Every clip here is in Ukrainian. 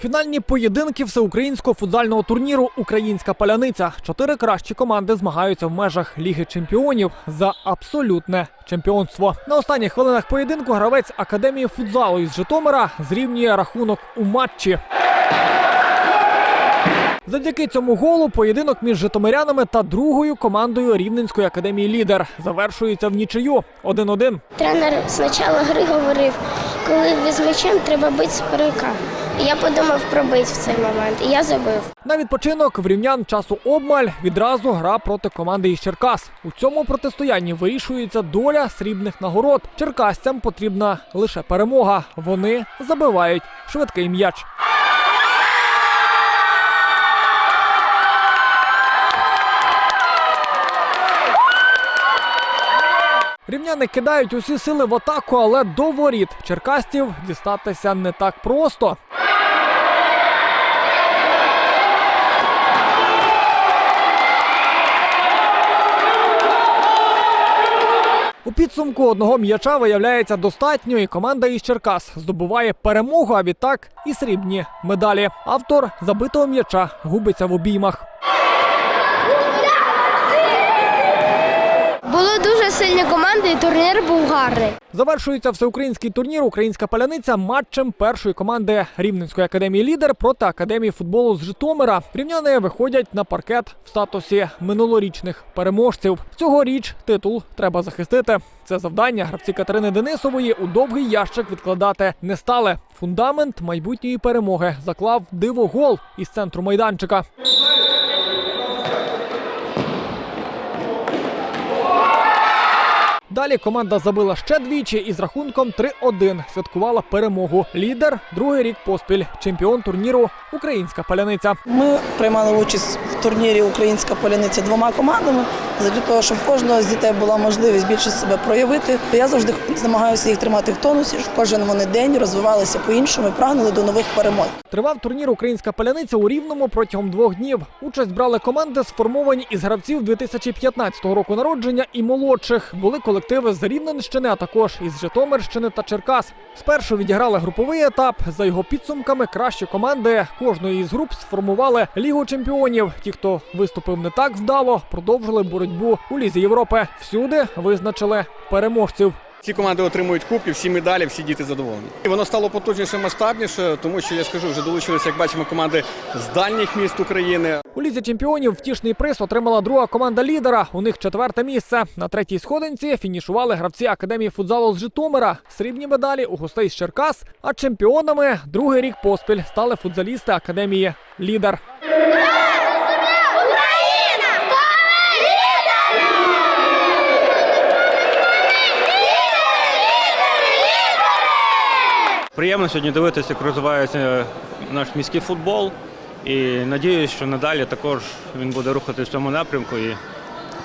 Фінальні поєдинки всеукраїнського футзального турніру Українська паляниця. Чотири кращі команди змагаються в межах Ліги Чемпіонів за абсолютне чемпіонство. На останніх хвилинах поєдинку гравець академії футзалу із Житомира зрівнює рахунок у матчі. Завдяки цьому голу поєдинок між житомирянами та другою командою Рівненської академії Лідер завершується в нічию 1-1. Тренер спочатку гри говорив, коли ви з м'ячем, треба бити з перека. Я подумав пробити в цей момент, і я забив. На відпочинок в рівнян часу обмаль відразу гра проти команди із Черкас. У цьому протистоянні вирішується доля срібних нагород. Черкасцям потрібна лише перемога. Вони забивають швидкий м'яч. Рівняни кидають усі сили в атаку, але до воріт черкастів дістатися не так просто. Підсумку одного м'яча виявляється достатньо, і команда із Черкас здобуває перемогу, а відтак і срібні медалі. Автор забитого м'яча губиться в обіймах. Були дуже сильні команди, і турнір був гарний. Завершується всеукраїнський турнір Українська паляниця матчем першої команди Рівненської академії лідер проти академії футболу з Житомира. Рівняни виходять на паркет в статусі минулорічних переможців. Цьогоріч титул треба захистити. Це завдання гравці Катерини Денисової у довгий ящик відкладати не стали. Фундамент майбутньої перемоги заклав дивогол із центру майданчика. Далі команда забила ще двічі і з рахунком 3-1 святкувала перемогу. Лідер другий рік поспіль, чемпіон турніру Українська паляниця. Ми приймали участь в турнірі Українська поляниця двома командами для того, щоб в кожного з дітей була можливість більше себе проявити. Я завжди намагаюся їх тримати в тонусі, щоб кожен вони день розвивалися по-іншому і прагнули до нових перемог. Тривав турнір Українська паляниця у Рівному протягом двох днів. Участь брали команди, сформовані із гравців 2015 року народження і молодших. Були колективи з Рівненщини, а також із Житомирщини та Черкас. Спершу відіграли груповий етап. За його підсумками, кращі команди кожної із груп сформували Лігу чемпіонів. Ті, хто виступив не так вдало, продовжили боротьбу у Лізі Європи. Всюди визначили переможців. Ці команди отримують кубки, всі медалі, всі діти задоволені. І воно стало потужніше, масштабніше, тому що я скажу, вже долучилися, як бачимо, команди з дальніх міст України. У лізі чемпіонів втішний приз отримала друга команда лідера. У них четверте місце. На третій сходинці фінішували гравці академії футзалу з Житомира. Срібні медалі у гостей з Черкас. А чемпіонами другий рік поспіль стали футзалісти академії Лідер. Приємно сьогодні дивитися, як розвивається наш міський футбол. І надіюсь, що надалі також він буде рухатись в цьому напрямку і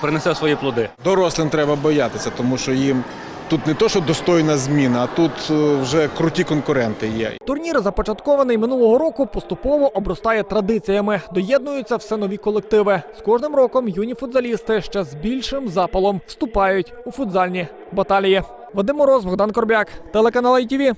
принесе свої плоди. Дорослим треба боятися, тому що їм тут не то, що достойна зміна, а тут е, вже круті конкуренти є. Турнір, започаткований минулого року, поступово обростає традиціями. Доєднуються все нові колективи. З кожним роком юні футзалісти ще з більшим запалом вступають у футзальні баталії. Вадим Мороз, Богдан Корбяк, телеканал ITV.